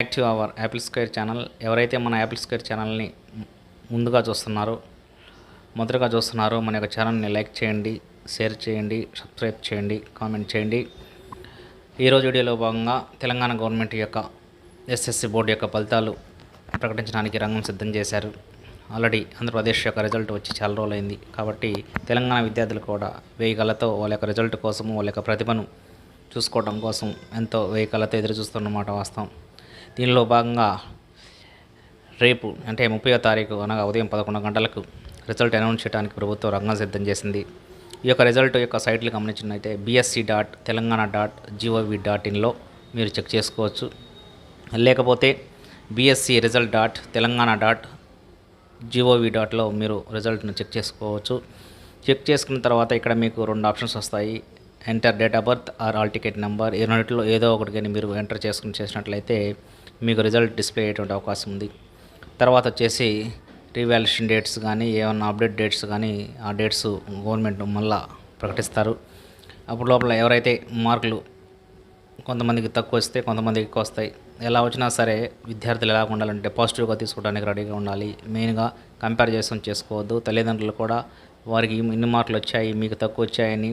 Back to our apple square channel ఎవరైతే మన Apple square ఛానల్ని ముందుగా చూస్తున్నారో మొదటగా చూస్తున్నారో మన యొక్క ఛానల్ని లైక్ చేయండి షేర్ చేయండి సబ్స్క్రైబ్ చేయండి కామెంట్ చేయండి. ఈరోజు వీడియోలో భాగంగా తెలంగాణ గవర్నమెంట్ యొక్క ఎస్ఎస్సి బోర్డు యొక్క ఫలితాలు ప్రకటించడానికి రంగం సిద్ధం చేశారు. ఆల్రెడీ ఆంధ్రప్రదేశ్ యొక్క రిజల్ట్ వచ్చి చాలా రోజులైంది కాబట్టి తెలంగాణ విద్యార్థులు కూడా వెయ్యి కళ్ళతో వాళ్ళ యొక్క రిజల్ట్ కోసము వాళ్ళ యొక్క ప్రతిభను చూసుకోవడం కోసం ఎంతో వెయ్యి కళ్ళతో ఎదురు చూస్తున్నమాట వాస్తవం. దీనిలో భాగంగా రేపు అంటే ముప్పై తారీఖు అనగా ఉదయం పదకొండు గంటలకు రిజల్ట్ అనౌన్స్ చేయడానికి ప్రభుత్వం రంగం సిద్ధం చేసింది. ఈ యొక్క రిజల్ట్ యొక్క సైట్లు గమనించినైతే BSE dot Telangana dot GOV dot ఇన్లో మీరు చెక్ చేసుకోవచ్చు. లేకపోతే BSE result dot Telangana dot GOV డాట్లో మీరు రిజల్ట్ను చెక్ చేసుకోవచ్చు. చెక్ చేసుకున్న తర్వాత ఇక్కడ మీకు రెండు ఆప్షన్స్ వస్తాయి. Enter date of birth or hall ticket number ఈ రెండింటిలో ఏదో ఒకటి కానీ మీరు ఎంటర్ చేసుకుని చేసినట్లయితే మీకు రిజల్ట్ డిస్ప్లే అయ్యేటువంటి అవకాశం ఉంది. తర్వాత వచ్చేసి రీవాల్యుయేషన్ డేట్స్ కానీ ఏమన్నా అప్డేట్ డేట్స్ కానీ ఆ డేట్స్ గవర్నమెంట్ మళ్ళా ప్రకటిస్తారు. అప్పుడు లోపల ఎవరైతే మార్కులు కొంతమందికి తక్కువ వస్తే కొంతమందికి ఎక్కువ వస్తాయి. ఎలా వచ్చినా సరే విద్యార్థులు ఎలా ఉండాలంటే పాజిటివ్గా తీసుకోవడానికి రెడీగా ఉండాలి. మెయిన్గా కంపేర్ చేసుకొని చేసుకోవద్దు. తల్లిదండ్రులు కూడా వారికి ఇన్ని మార్కులు వచ్చాయి మీకు తక్కువ వచ్చాయని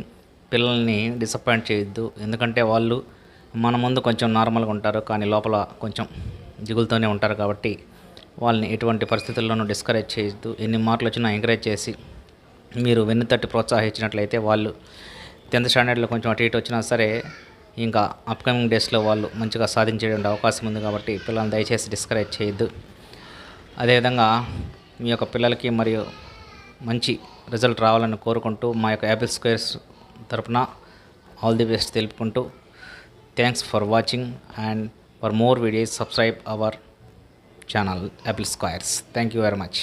పిల్లల్ని డిసప్పాయింట్ చేయొద్దు. ఎందుకంటే వాళ్ళు మన ముందు కొంచెం నార్మల్గా ఉంటారు కానీ లోపల కొంచెం దిగులుతోనే ఉంటారు కాబట్టి వాళ్ళని ఎటువంటి పరిస్థితుల్లోనూ డిస్కరేజ్ చేయొద్దు. ఎన్ని మార్కులు వచ్చినా ఎంకరేజ్ చేసి మీరు వెన్నుతట్టి ప్రోత్సహించినట్లయితే వాళ్ళు టెన్త్ స్టాండర్డ్లో కొంచెం అటు ఇటు వచ్చినా సరే ఇంకా అప్కమింగ్ డేస్లో వాళ్ళు మంచిగా సాధించేటువంటి అవకాశం ఉంది కాబట్టి పిల్లల్ని దయచేసి డిస్కరేజ్ చేయొద్దు. అదేవిధంగా మీ యొక్క పిల్లలకి మరియు మంచి రిజల్ట్ రావాలని కోరుకుంటూ మా యొక్క యాపిల్ స్క్వేర్స్ తరపున ఆల్ ది బెస్ట్ తెలుపుకుంటూ thanks for watching and for more videos subscribe our channel apple squares. Thank you very much.